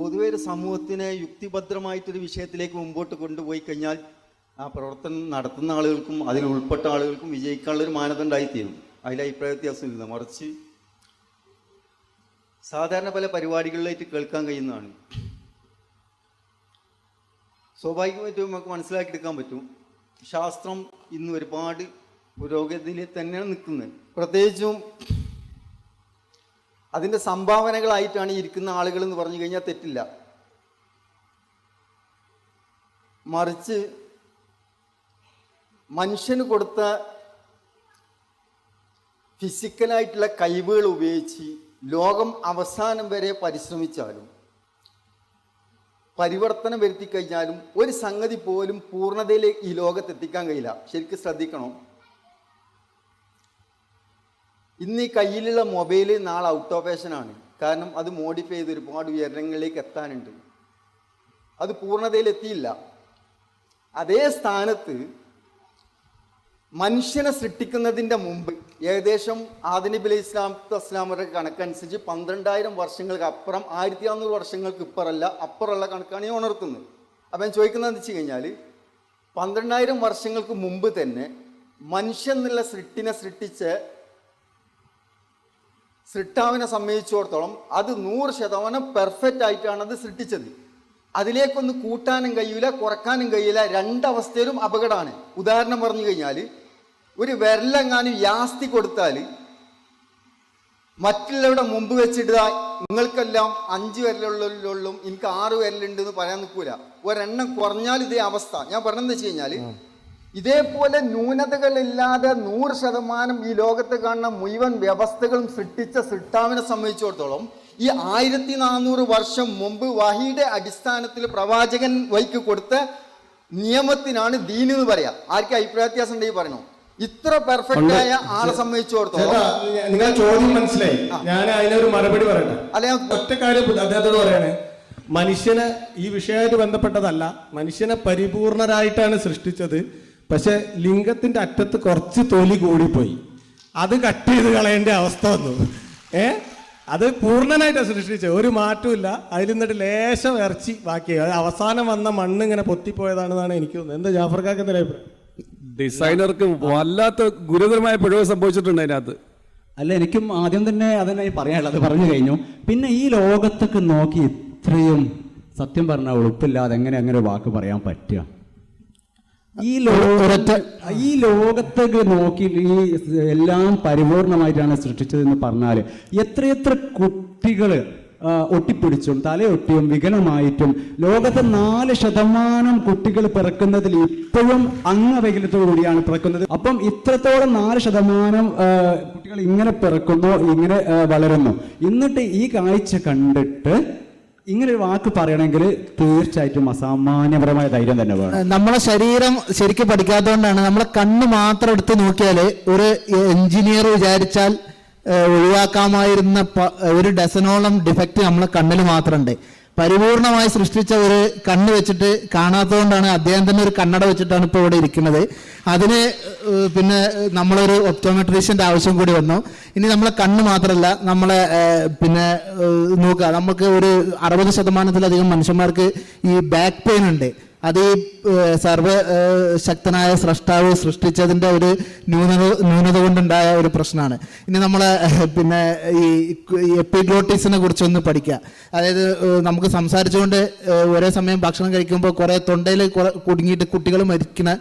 പൊതുവെ ഒരു സമൂഹത്തിനെ യുക്തിഭദ്രമായിട്ടൊരു വിഷയത്തിലേക്ക് മുമ്പോട്ട് കൊണ്ടുപോയി കഴിഞ്ഞാൽ ആ പ്രവർത്തനം നടത്തുന്ന ആളുകൾക്കും അതിൽ ഉൾപ്പെട്ട ആളുകൾക്കും വിജയിക്കാനുള്ളൊരു മാനദണ്ഡമായിത്തീരും അതിൽ അഭിപ്രായ വ്യത്യാസമില്ല. മറിച്ച് സാധാരണ പല പരിപാടികളിലായിട്ട് കേൾക്കാൻ കഴിയുന്നതാണ്. സ്വാഭാവികമായിട്ടും നമുക്ക് മനസ്സിലാക്കിയെടുക്കാൻ പറ്റും. ശാസ്ത്രം ഇന്ന് ഒരുപാട് പുരോഗതിയിൽ തന്നെയാണ് നിൽക്കുന്നത്. പ്രത്യേകിച്ചും അതിന്റെ സംഭാവനകളായിട്ടാണ് ഇരിക്കുന്ന ആളുകൾ എന്ന് പറഞ്ഞു കഴിഞ്ഞാൽ തെറ്റില്ല. മറിച്ച് മനുഷ്യന് കൊടുത്ത ഫിസിക്കലായിട്ടുള്ള കഴിവുകൾ ഉപയോഗിച്ച് ലോകം അവസാനം വരെ പരിശ്രമിച്ചാലും പരിവർത്തനം വരുത്തി കഴിഞ്ഞാലും ഒരു സംഗതി പോലും പൂർണതയിലേക്ക് ഈ ലോകത്ത് എത്തിക്കാൻ കഴിയില്ല. ശരിക്കും ശ്രദ്ധിക്കണം. ഇന്ന് ഈ കയ്യിലുള്ള മൊബൈൽ നാളെ ഔട്ട് ഓഫ് ഫാഷനാണ് കാരണം അത് മോഡിഫൈ ചെയ്ത് ഒരുപാട് ഉയരങ്ങളിലേക്ക് എത്താനുണ്ട്. അത് പൂർണതയിൽ എത്തിയില്ല. അതേ സ്ഥാനത്ത് മനുഷ്യനെ സൃഷ്ടിക്കുന്നതിന്റെ മുമ്പ് ഏകദേശം ആദിനബി ഇസ്ലാം ഇസ്ലാമത്തെ കണക്കനുസരിച്ച് പന്ത്രണ്ടായിരം വർഷങ്ങൾക്ക് അപ്പുറം ആയിരത്തി അറുന്നൂറ് വർഷങ്ങൾക്ക് ഇപ്പുറമല്ല അപ്പുറമുള്ള കണക്കാണ് ഈ ഉണർത്തുന്നത്. അപ്പം ഞാൻ ചോദിക്കുന്നത് വെച്ച് കഴിഞ്ഞാൽ പന്ത്രണ്ടായിരം വർഷങ്ങൾക്ക് മുമ്പ് തന്നെ മനുഷ്യൻ എന്നുള്ള സൃഷ്ടിനെ സൃഷ്ടിച്ച് സൃഷ്ടാവിനെ സംബന്ധിച്ചിടത്തോളം അത് നൂറ് ശതമാനം പെർഫെക്റ്റ് ആയിട്ടാണ് അത് സൃഷ്ടിച്ചത്. അതിലേക്കൊന്ന് കൂട്ടാനും കഴിയില്ല കുറക്കാനും കഴിയില്ല രണ്ടവസ്ഥയിലും അപകടമാണ്. ഉദാഹരണം പറഞ്ഞു കഴിഞ്ഞാൽ ഒരു വിരലെങ്ങാനും യാസ്തി കൊടുത്താൽ മറ്റുള്ളവരുടെ മുമ്പ് വെച്ചിട്ട് നിങ്ങൾക്കെല്ലാം അഞ്ച് വിരലുള്ളും എനിക്ക് ആറ് വിരലുണ്ട് എന്ന് പറയാൻ നിൽക്കൂല. ഒരെണ്ണം കുറഞ്ഞാൽ ഇതേ അവസ്ഥ. ഞാൻ പറഞ്ഞെന്ന് വെച്ച് കഴിഞ്ഞാൽ ഇതേപോലെ ന്യൂനതകളില്ലാതെ നൂറ് ശതമാനം ഈ ലോകത്ത് കാണുന്ന മുഴുവൻ വ്യവസ്ഥകളും സൃഷ്ടിച്ച സൃഷ്ടാവിനെ സംബന്ധിച്ചിടത്തോളം ഈ ആയിരത്തി നാനൂറ് വർഷം മുമ്പ് വഹിയുടെ അടിസ്ഥാനത്തിൽ പ്രവാചകൻ വൈക്ക് കൊടുത്ത നിയമത്തിനാണ് ദീൻ എന്ന് പറയാം. ആർക്കും അഭിപ്രായ വ്യത്യാസം ഉണ്ടെങ്കിൽ പറയണോ? ഇത്ര പെർഫെക്റ്റ് ആയ ആളെ സംബന്ധിച്ചിടത്തോളം. നിങ്ങൾ ചോദ്യം മനസ്സിലായി. ഞാൻ അതിനൊരു മറുപടി പറയട്ടെ? അല്ലെ ഒറ്റ കാര്യം അദ്ദേഹത്തോട് പറയണേ. മനുഷ്യനെ ഈ വിഷയമായിട്ട് ബന്ധപ്പെട്ടതല്ല മനുഷ്യനെ പരിപൂർണരായിട്ടാണ് സൃഷ്ടിച്ചത്. പക്ഷെ ലിംഗത്തിന്റെ അറ്റത്ത് കുറച്ച് തൊലി കൂടിപ്പോയി. അത് കട്ട് ചെയ്ത് കളയേണ്ട അവസ്ഥ വന്നു. ഏ? അത് പൂർണനായിട്ടാണ് സൃഷ്ടിച്ചത് ഒരു മാറ്റമില്ല അതിൽ നിന്നിട്ട് ലേശം ഇറച്ചി ബാക്കി. അത് അവസാനം വന്ന മണ്ണ് ഇങ്ങനെ പൊത്തിപ്പോയതാണെന്നാണ് എനിക്ക് തോന്നുന്നത്. എന്താ ജാഫർ എന്തായാലും എന്താ അഭിപ്രായം? ഡിസൈനർക്ക് വല്ലാത്ത ഗുരുതരമായ പിഴവ് സംഭവിച്ചിട്ടുണ്ട് അതിനകത്ത്. അല്ല എനിക്കും ആദ്യം തന്നെ അതന്നെ പറയാനുള്ളത്. പറഞ്ഞു കഴിഞ്ഞു. പിന്നെ ഈ ലോകത്തൊക്കെ നോക്കി ഇത്രയും സത്യം പറഞ്ഞാൽ ഉളുപ്പില്ലാതെ എങ്ങനെ അങ്ങനെ വാക്ക് പറയാൻ പറ്റുക? ഈ ലോകത്തെ ഈ ലോകത്തേക്ക് നോക്കി ഈ എല്ലാം പരിപൂർണമായിട്ടാണ് സൃഷ്ടിച്ചതെന്ന് പറഞ്ഞാൽ എത്രയെത്ര കുട്ടികൾ ഒട്ടിപ്പിടിച്ചും തലയൊട്ടിയും വികലമായിട്ടും ലോകത്തെ നാല് ശതമാനം കുട്ടികൾ പിറക്കുന്നതിൽ ഇപ്പോഴും അംഗവൈകല്യത്തോടു കൂടിയാണ് പിറക്കുന്നത്. അപ്പം ഇത്രത്തോളം നാല് ശതമാനം കുട്ടികൾ ഇങ്ങനെ പിറക്കുന്നു ഇങ്ങനെ വളരുന്നു. എന്നിട്ട് ഈ കാഴ്ച കണ്ടിട്ട് ഇങ്ങനെ ഒരു വാക്ക് പറയണമെങ്കിൽ തീർച്ചയായിട്ടും അസാമാന്യപരമായ ധൈര്യം തന്നെ വേണം. നമ്മളെ ശരീരം ശരിക്കും പഠിക്കാത്തതുകൊണ്ടാണ് നമ്മളെ കണ്ണ് മാത്രം എടുത്ത് നോക്കിയാൽ ഒരു എഞ്ചിനീയർ വിചാരിച്ചാൽ ഒഴിവാക്കാമായിരുന്ന ഒരു ഡസനോളം ഡിഫക്റ്റ് നമ്മളെ കണ്ണിൽ മാത്രമുണ്ട് പരിപൂർണമായി സൃഷ്ടിച്ച ഒരു കണ്ണ് വെച്ചിട്ട് കാണാത്തതുകൊണ്ടാണ് അദ്ദേഹം തന്നെ ഒരു കണ്ണട വെച്ചിട്ടാണ് ഇപ്പോൾ ഇവിടെ ഇരിക്കുന്നത്. അതിന് പിന്നെ നമ്മളൊരു ഒപ്റ്റോമെട്രീഷ്യന്റെ ആവശ്യം കൂടി വന്നു. ഇനി നമ്മളെ കണ്ണ് മാത്രമല്ല നമ്മളെ പിന്നെ നോക്കുക. നമുക്ക് ഒരു അറുപത് ശതമാനത്തിലധികം മനുഷ്യന്മാർക്ക് ഈ ബാക്ക് പെയിൻ ഉണ്ട്. അത് ഈ ഏഹ്, സർവ ശക്തനായ സ്രഷ്ടാവ് സൃഷ്ടിച്ചതിന്റെ ഒരു ന്യൂനത ന്യൂനത കൊണ്ടുണ്ടായ ഒരു പ്രശ്നമാണ്. ഇനി നമ്മൾ പിന്നെ ഈ എപ്പിഗ്ലോട്ടിസിനെ കുറിച്ചൊന്ന് പഠിക്കുക. അതായത് നമുക്ക് സംസാരിച്ചുകൊണ്ട് ഒരേ സമയം ഭക്ഷണം കഴിക്കുമ്പോൾ കുറേ തൊണ്ടയിൽ കുടുങ്ങിയിട്ട് കുട്ടികൾ മരിക്കുന്ന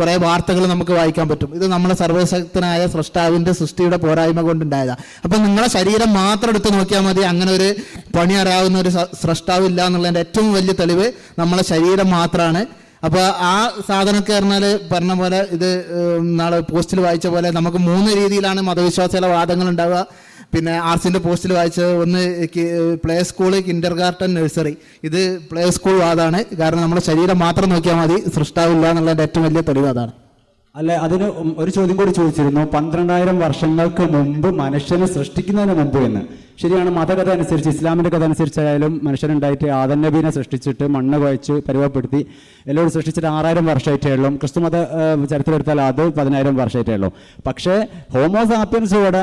കുറേ വാർത്തകൾ നമുക്ക് വായിക്കാൻ പറ്റും. ഇത് നമ്മളെ സർവശക്തനായ സൃഷ്ടാവിന്റെ സൃഷ്ടിയുടെ പോരായ്മ കൊണ്ടുണ്ടായതാണ് അപ്പം നിങ്ങളെ ശരീരം മാത്രം എടുത്ത് നോക്കിയാൽ മതി. അങ്ങനെ ഒരു പണി അറിയാവുന്ന ഒരു സൃഷ്ടാവ് ഇല്ല എന്നുള്ളതിന്റെ ഏറ്റവും വലിയ തെളിവ് നമ്മളെ ശരീരം മാത്രമാണ് അപ്പോൾ ആ സാധനമൊക്കെ പറഞ്ഞാൽ പറഞ്ഞ പോലെ ഇത് നാളെ പോസ്റ്റിൽ വായിച്ച പോലെ നമുക്ക് മൂന്ന് രീതിയിലാണ് മതവിശ്വാസികളുടെ വാദങ്ങൾ ഉണ്ടാവുക. പിന്നെ ആർട്സിന്റെ പോസ്റ്റിൽ വായിച്ചത് ഒന്ന് play school kindergarten nursery. ഇത് പ്ലേ സ്കൂൾ വാദമാണ് കാരണം നമ്മുടെ ശരീരം മാത്രം നോക്കിയാൽ മതി സൃഷ്ടാവില്ല എന്നുള്ളതിന്റെ ഏറ്റവും വലിയ തെളിവ് അതാണ്. അല്ലെ അതിന് ഒരു ചോദ്യം കൂടി ചോദിച്ചിരുന്നു. പന്ത്രണ്ടായിരം വർഷങ്ങൾക്ക് മുമ്പ് മനുഷ്യനെ സൃഷ്ടിക്കുന്നതിന് മുമ്പ് എന്ന്. ശരിയാണ് മതകഥ അനുസരിച്ച് ഇസ്ലാമിന്റെ കഥ അനുസരിച്ചായാലും മനുഷ്യനുണ്ടായിട്ട് ആദൻ സൃഷ്ടിച്ചിട്ട് മണ്ണ് കുഴച്ച് പരിവപ്പെടുത്തി എല്ലാവരും സൃഷ്ടിച്ചിട്ട് ആറായിരം വർഷമായിട്ടേ ഉള്ളൂ. ക്രിസ്തു മത ചരിത്രമെടുത്താൽ അത് പതിനായിരം വർഷമായിട്ടേ ഉള്ളൂ. പക്ഷേ ഹോമോസാപ്പിയൻസ് ഇവിടെ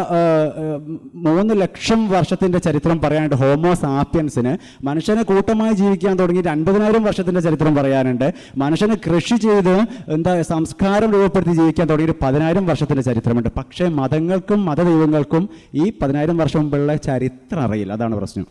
മൂന്ന് ലക്ഷം വർഷത്തിന്റെ ചരിത്രം പറയാനുണ്ട് ഹോമോസാപ്യൻസിന് മനുഷ്യനെ കൂട്ടമായി ജീവിക്കാൻ തുടങ്ങി അൻപതിനായിരം വർഷത്തിന്റെ ചരിത്രം പറയാനുണ്ട്. മനുഷ്യന് കൃഷി ചെയ്ത് എന്താ സംസ്കാരം രൂപപ്പെടുത്തി ജീവിക്കാൻ തുടങ്ങിയിട്ട് പതിനായിരം വർഷത്തിന്റെ ചരിത്രമുണ്ട്. പക്ഷേ മതങ്ങൾക്കും മതദൈവങ്ങൾക്കും ഈ പതിനായിരം വർഷം മുമ്പുള്ള ചരിത്രം അറിയില്ല. അതാണ് പ്രശ്നം.